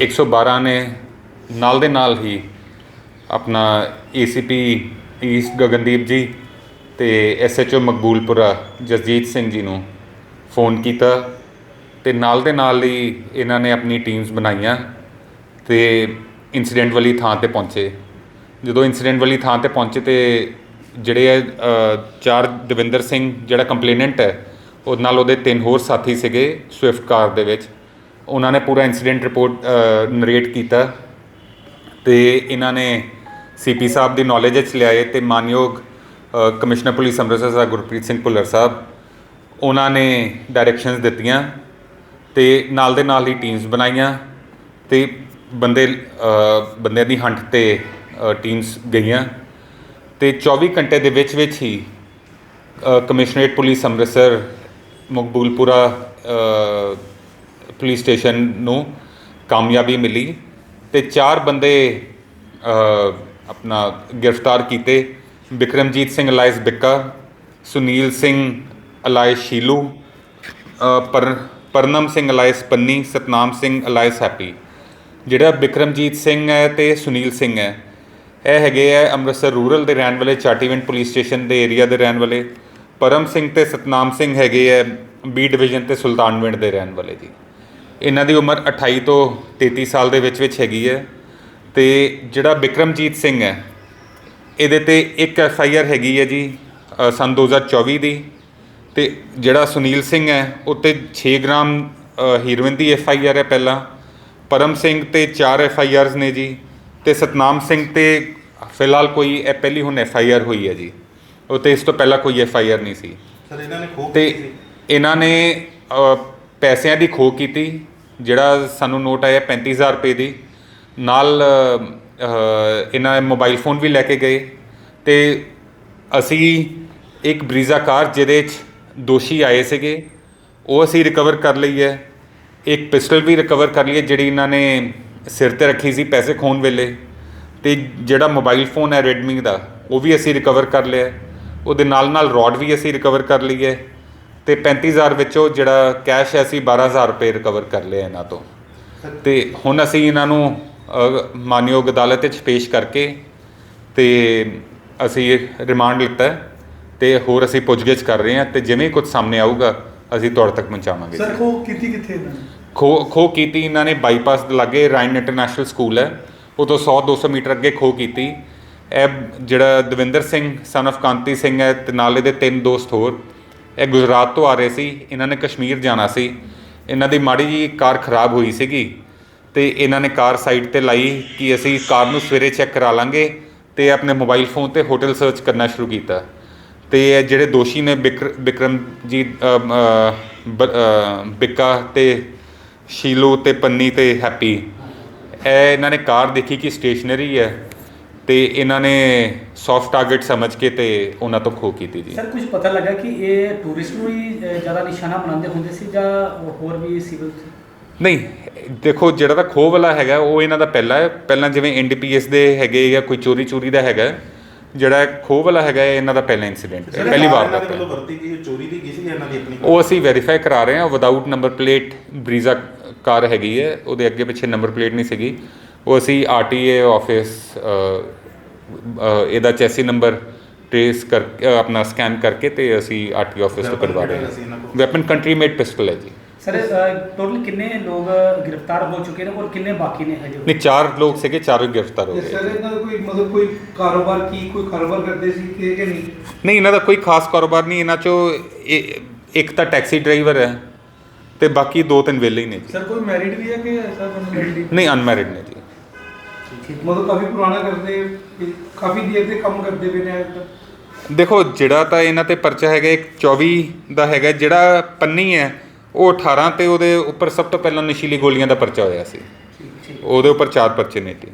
112 ਨੇ ਨਾਲ ਦੇ ਨਾਲ ਹੀ ਆਪਣਾ ਏਸੀਪੀ ਈਸਟ ਗਗਨਦੀਪ ਜੀ ਤੇ ਐਸਐਚਓ ਮਕਬੂਲਪੁਰਾ ਜਸਜੀਤ ਸਿੰਘ ਜੀ ਨੂੰ ਫੋਨ ਕੀਤਾ ਤੇ ਨਾਲ ਦੇ ਨਾਲ ਹੀ ਇਹਨਾਂ ਨੇ ਆਪਣੀ ਟੀਮਸ ਬਣਾਈਆਂ ਤੇ ਇਨਸੀਡੈਂਟ ਵਾਲੀ ਥਾਂ ਤੇ ਪਹੁੰਚੇ। ਜਦੋਂ ਇਨਸੀਡੈਂਟ ਵਾਲੀ ਥਾਂ ਤੇ ਪਹੁੰਚੇ ਤੇ ਜਿਹੜੇ ਹੈ, ਚਾਰ ਦਵਿੰਦਰ ਸਿੰਘ ਜਿਹੜਾ ਕੰਪਲੇਨੈਂਟ ਹੈ ਉਹ ਨਾਲ ਉਹਦੇ ਤਿੰਨ ਹੋਰ ਸਾਥੀ ਸੀਗੇ ਸਵਿਫਟ ਕਾਰ ਦੇ ਵਿੱਚ। ਉਹਨਾਂ ਨੇ ਪੂਰਾ ਇਨਸੀਡੈਂਟ ਰਿਪੋਰਟ ਨਰੇਟ ਕੀਤਾ ਤੇ ਇਹਨਾਂ ਨੇ ਸੀਪੀ ਸਾਹਿਬ ਦੀ ਨੌਲੇਜ ਵਿੱਚ ਲਿਆਏ ਤੇ ਮਾਨਯੋਗ ਕਮਿਸ਼ਨਰ ਪੁਲਿਸ ਅੰਮ੍ਰਿਤਸਰ ਸਾਹਿਬ ਗੁਰਪ੍ਰੀਤ ਸਿੰਘ ਭੁੱਲਰ ਸਾਹਿਬ, ਉਹਨਾਂ ਨੇ ਡਾਇਰੈਕਸ਼ਨਸ ਦਿੱਤੀਆਂ ਤੇ ਨਾਲ ਦੇ ਨਾਲ ਹੀ ਟੀਮਸ ਬਣਾਈਆਂ ਤੇ ਬੰਦੇ ਬੰਦਿਆਂ ਦੀ ਹੰਟ ਤੇ ਟੀਮਸ ਗਈਆਂ ਤੇ 24 ਘੰਟੇ ਦੇ ਵਿੱਚ ਵਿੱਚ ਹੀ commissionerate police Amritsar, Maqboolpura police station ਨੂੰ ਕਾਮਯਾਬੀ ਮਿਲੀ ਤੇ ਚਾਰ ਬੰਦੇ ਆਪਣਾ ਗ੍ਰਿਫਤਾਰ ਕੀਤੇ। ਬਿਕਰਮਜੀਤ ਸਿੰਘ, ਅਲਾਇਸ ਬਿੱਕਾ, ਸੁਨੀਲ ਸਿੰਘ, ਅਲਾਇਸ ਸ਼ੀਲੂ ਪਰ, Parnam Singh, alias Panni, Satnam Singh, alias Happy. ਜਿਹੜਾ ਬਿਕਰਮਜੀਤ ਸਿੰਘ ਹੈ ਤੇ ਸੁਨੀਲ ਸਿੰਘ ਹੈ, ਇਹ ਹੈਗੇ ਆ ਅੰਮ੍ਰਿਤਸਰ ਰੂਰਲ ਦੇ ਰਹਿਣ ਵਾਲੇ, ਚਾਟੀਵਿੰਡ ਪੁਲਿਸ ਸਟੇਸ਼ਨ ਦੇ ਏਰੀਆ ਦੇ ਰਹਿਣ ਵਾਲੇ। ਪਰਮ ਸਿੰਘ ਤੇ ਸਤਨਾਮ ਸਿੰਘ ਹੈਗੇ ਆ, ਬੀ ਡਿਵੀਜ਼ਨ ਤੇ ਸੁਲਤਾਨਵਿੰਡ ਦੇ ਰਹਿਣ ਵਾਲੇ ਜੀ। ਇਹਨਾਂ ਦੀ ਉਮਰ 28 ਤੋਂ 33 ਸਾਲ ਦੇ ਵਿੱਚ ਵਿੱਚ ਹੈਗੀ ਹੈ ਤੇ ਜਿਹੜਾ ਬਿਕਰਮਜੀਤ ਸਿੰਘ ਹੈ ਇਹਦੇ ਤੇ ਇੱਕ ਐਫ ਆਈ ਆਰ ਹੈਗੀ ਹੈ ਜੀ ਸੰਨ 2024 ਦੀ ਤੇ ਜਿਹੜਾ ਸੁਨੀਲ ਸਿੰਘ ਹੈ ਉੱਤੇ 6 ਗ੍ਰਾਮ ਹੀਰੋਇਨ ਦੀ ਐਫ ਆਈ ਆਰ ਹੈ ਪਹਿਲਾਂ ਪਰਮ ਸਿੰਘ ਤੇ 4 ਐਫ ਆਈ ਆਰਸ ਨੇ ਜੀ ਤੇ ਸਤਨਾਮ ਸਿੰਘ ਤੇ ਫਿਲਹਾਲ ਕੋਈ ਇਹ ਪਹਿਲੀ ਹੁਣ ਐਫ ਆਈ ਆਰ ਹੋਈ ਹੈ ਜੀ ਉੱਤੇ ਇਸ ਤੋਂ ਪਹਿਲਾਂ ਕੋਈ ਐਫ ਆਈ ਆਰ ਨਹੀਂ ਸੀ ਸਰ ਇਹਨਾਂ ਨੇ ਖੋਹ ਤੇ। ਇਹਨਾਂ ਨੇ ਪੈਸਿਆਂ ਦੀ ਖੋਹ ਕੀਤੀ ਜਿਹੜਾ ਸਾਨੂੰ ਨੋਟ ਆਇਆ 35000 ਰੁਪਏ ਦੀ। ਨਾਲ ਇਹਨਾਂ ਮੋਬਾਈਲ ਫੋਨ ਵੀ ਲੈ ਕੇ ਗਏ। ਤੇ ਅਸੀਂ ਇੱਕ ਬਰੀਜ਼ਾ ਕਾਰ ਜਿਹਦੇ 'ਚ ਦੋਸ਼ੀ ਆਏ ਸੀਗੇ, ਉਹ ਅਸੀਂ ਰਿਕਵਰ ਕਰ ਲਈ ਹੈ। ਇੱਕ ਪਿਸਟਲ ਵੀ ਰਿਕਵਰ ਕਰ ਲਈ ਹੈ, ਜਿਹੜੀ ਇਹਨਾਂ ਨੇ ਸਿਰ ਤੇ ਰੱਖੀ ਸੀ ਪੈਸੇ ਖੋਣ ਵੇਲੇ। ਤੇ ਜਿਹੜਾ ਮੋਬਾਈਲ ਫੋਨ ਹੈ Redmi ਦਾ, ਉਹ ਵੀ ਅਸੀਂ ਰਿਕਵਰ ਕਰ ਲਿਆ ਉਹਦੇ ਨਾਲ ਨਾਲ ਰੋਡ ਵੀ ਅਸੀਂ ਰਿਕਵਰ ਕਰ ਲਈ ਹੈ। ਤੇ 35000 ਵਿੱਚੋਂ ਜਿਹੜਾ ਕੈਸ਼ ਹੈ ਅਸੀਂ 12000 ਰੁਪਏ ਰਿਕਵਰ ਕਰ ਲਿਆ ਇਹਨਾਂ ਤੋਂ। ਤੇ ਹੁਣ ਅਸੀਂ ਇਹਨਾਂ ਨੂੰ ਮਾਨਯੋਗ ਅਦਾਲਤ ਵਿੱਚ ਪੇਸ਼ ਕਰਕੇ ਤੇ ਅਸੀਂ ਰਿਮਾਂਡ ਲਿੱਤਾ ਤੇ ਹੋਰ ਅਸੀਂ ਪੁੱਛਗਿੱਛ ਕਰ ਰਹੇ ਹਾਂ ਤੇ ਜਿਵੇਂ ਕੁਝ ਸਾਹਮਣੇ ਆਊਗਾ ਅਸੀਂ ਤੁਹਾਡੇ ਤੱਕ ਪਹੁੰਚਾਵਾਂਗੇ ਸਰ। ਖੋ ਕੀਤੀ ਕਿੱਥੇ ਇਹਨਾਂ ਨੇ? ਖੋ ਖੋ ਕੀਤੀ ਇਹਨਾਂ ਨੇ ਬਾਈਪਾਸ ਦੇ ਲਾਗੇ ਰਾਇਨ ਇੰਟਰਨੈਸ਼ਨਲ ਸਕੂਲ ਹੈ। ਤੋਂ 100 200 ਮੀਟਰ ਅੱਗੇ ਖੋ ਕੀਤੀ। ਇਹ ਜਿਹੜਾ ਦਵਿੰਦਰ ਸਿੰਘ ਸਨ of ਕਾਂਤੀ ਸਿੰਘ ਹੈ ਤੇ ਨਾਲ ਇਹਦੇ ਤਿੰਨ ਦੋਸਤ ਹੋਰ। ਇਹ ਗੁਜਰਾਤ ਤੋਂ ਆ ਰਹੇ ਸੀ ਇਹਨਾਂ ਨੇ ਕਸ਼ਮੀਰ ਜਾਣਾ ਸੀ। ਇਹਨਾਂ ਦੀ ਮਾੜੀ ਜੀ ਕਾਰ ਖਰਾਬ ਹੋਈ ਸੀਗੀ ਤੇ ਇਹਨਾਂ ਨੇ ਕਾਰ ਸਾਈਡ ਤੇ ਲਾਈ ਕਿ ਅਸੀਂ ਕਾਰ ਨੂੰ ਸਵੇਰੇ ਚੈੱਕ ਕਰਾ ਲਾਂਗੇ ਤੇ ਆਪਣੇ ਮੋਬਾਈਲ ਫੋਨ ਤੇ ਹੋਟਲ ਸਰਚ ਕਰਨਾ ਸ਼ੁਰੂ ਕੀਤਾ। ਤੇ ਇਹ ਜਿਹੜੇ ਦੋਸ਼ੀ ਨੇ ਬਿਕਰ- ਬਿਕਰਮਜੀਤ ਅਮ, ਬ- ਬਿੱਕਾ ਤੇ ਸ਼ੀਲੂ ਤੇ ਪੰਨੀ ਤੇ ਹੈਪੀ ਇਹ ਇਹਨਾਂ ਨੇ ਕਾਰ ਦੇਖੀ ਕਿ ਸਟੇਸ਼ਨਰੀ ਹੈ। ਤੇ ਇਹਨਾਂ ਨੇ ਸੌਫਟ ਟਾਰਗੇਟ ਸਮਝ ਕੇ ਤੇ ਉਹਨਾਂ ਤੋਂ ਖੋ ਕੀਤੀ ਜੀ। ਸਰ ਕੁਝ ਪਤਾ ਲੱਗਾ ਕਿ ਇਹ ਟੂਰਿਸਟ ਨੂੰ ਹੀ ਜ਼ਿਆਦਾ ਨਿਸ਼ਾਨਾ ਬਣਾਉਂਦੇ ਹੁੰਦੇ ਸੀ ਜਾਂ ਹੋਰ ਵੀ ਸਿਵਲ ਨਹੀਂ ਦੇਖੋ ਜਿਹੜਾ ਤਾਂ ਖੋਹ ਵਾਲਾ ਹੈਗਾ ਉਹ ਇਹਨਾਂ ਦਾ ਪਹਿਲਾ ਹੈ। ਪਹਿਲਾਂ ਜਿਵੇਂ ਐਨਡੀਪੀਐਸ ਦੇ ਹੈਗੇ ਜਾਂ ਕੋਈ ਚੋਰੀ ਚੋਰੀ ਦਾ ਹੈਗਾ ਜਿਹੜਾ ਖੋਹ ਵਾਲਾ ਹੈਗਾ ਇਹ ਇਹਨਾਂ ਦਾ ਪਹਿਲਾ ਇਨਸੀਡੈਂਟ ਹੈ। ਪਹਿਲੀ ਵਾਰ ਦਾ ਦੇ ਵੱਲੋਂ ਵਰਤੀ ਗਈ ਉਹ ਚੋਰੀ ਦੀ ਗਈ ਸੀ ਇਹਨਾਂ ਦੀ ਆਪਣੀ ਉਹ ਅਸੀਂ ਵੈਰੀਫਾਈ ਕਰਾ ਰਹੇ ਹਾਂ। Without number plate Brezza car ਹੈਗੀ ਹੈ। ਉਹਦੇ ਅੱਗੇ ਪਿੱਛੇ ਨੰਬਰ ਪਲੇਟ ਨਹੀਂ ਸੀਗੀ। ਉਹ ਅਸੀਂ ਆਰਟੀਏ ਆਫਿਸ ਇਹਦਾ ਚੈਸੀ ਨੰਬਰ ਟ੍ਰੇਸ ਕਰ ਆਪਣਾ ਸਕੈਨ ਕਰਕੇ ਤੇ ਅਸੀਂ ਆਰਟੀ ਆਫਿਸ ਤੋਂ ਕਰਵਾ ਰਹੇ ਹਾਂ? ਵੈਪਨ ਕੰਟਰੀ ਮੇਡ ਪਿਸਟਲ ਹੈ ਜੀ। ਸਰ ਟੋਟਲ ਕਿੰਨੇ ਲੋਕ ਗ੍ਰਿਫਤਾਰ ਹੋ ਚੁੱਕੇ ਨੇ ਔਰ ਕਿੰਨੇ ਬਾਕੀ ਨੇ ਹਜੇ? ਨਹੀਂ ਚਾਰ ਲੋਕ ਸੀਗੇ ਚਾਰੋਂ ਹੀ ਗ੍ਰਿਫਤਾਰ ਹੋ ਗਏ। ਸਰ ਇਹਨਾਂ ਦਾ ਕੋਈ ਮਤਲਬ ਕੋਈ ਕਾਰੋਬਾਰ ਕੀ ਕੋਈ ਕਾਰੋਬਾਰ ਕਰਦੇ ਸੀ ਕਿ ਕਿ ਨਹੀਂ? ਨਹੀਂ ਇਹਨਾਂ ਦਾ ਕੋਈ ਖਾਸ ਕਾਰੋਬਾਰ ਨਹੀਂ ਇਹਨਾਂ ਚੋਂ ਇੱਕ ਤਾਂ ਟੈਕਸੀ ਡਰਾਈਵਰ ਹੈ ਤੇ ਬਾਕੀ ਦੋ ਤਿੰਨ ਵਿਹਲੇ ਹੀ ਨੇ ਜੀ। ਸਰ ਕੋਈ ਮੈਰਿਡ ਵੀ ਹੈ ਕਿ ਅਨਮੈਰਿਡ ਨਹੀਂ ਅਨਮੈਰਿਡ ਨੇ ਮਤਲਬ ਕਾਫੀ ਪੁਰਾਣਾ ਕਰਦੇ ਕਾਫੀ ਦੇਰ ਦੇ ਕੰਮ ਕਰਦੇ ਪਏ ਨੇ ਅੱਜ ਤੱਕ। ਦੇਖੋ ਜਿਹੜਾ ਤਾਂ ਇਹਨਾਂ ਤੇ ਪਰਚਾ ਹੈਗਾ ਇੱਕ 24 ਦਾ ਹੈਗਾ ਜਿਹੜਾ ਪੰਨੀ ਹੈ ਉਹ 18 ਤੇ ਉਹਦੇ ਉੱਪਰ ਸਭ ਤੋਂ ਪਹਿਲਾਂ ਨਸ਼ੀਲੀ ਗੋਲੀਆਂ ਦਾ ਪਰਚਾ ਹੋਇਆ ਸੀ। ਠੀਕ ਠੀਕ। ਉਹਦੇ ਉੱਪਰ ਚਾਰ ਪਰਚੇ ਨੇ ਜੀ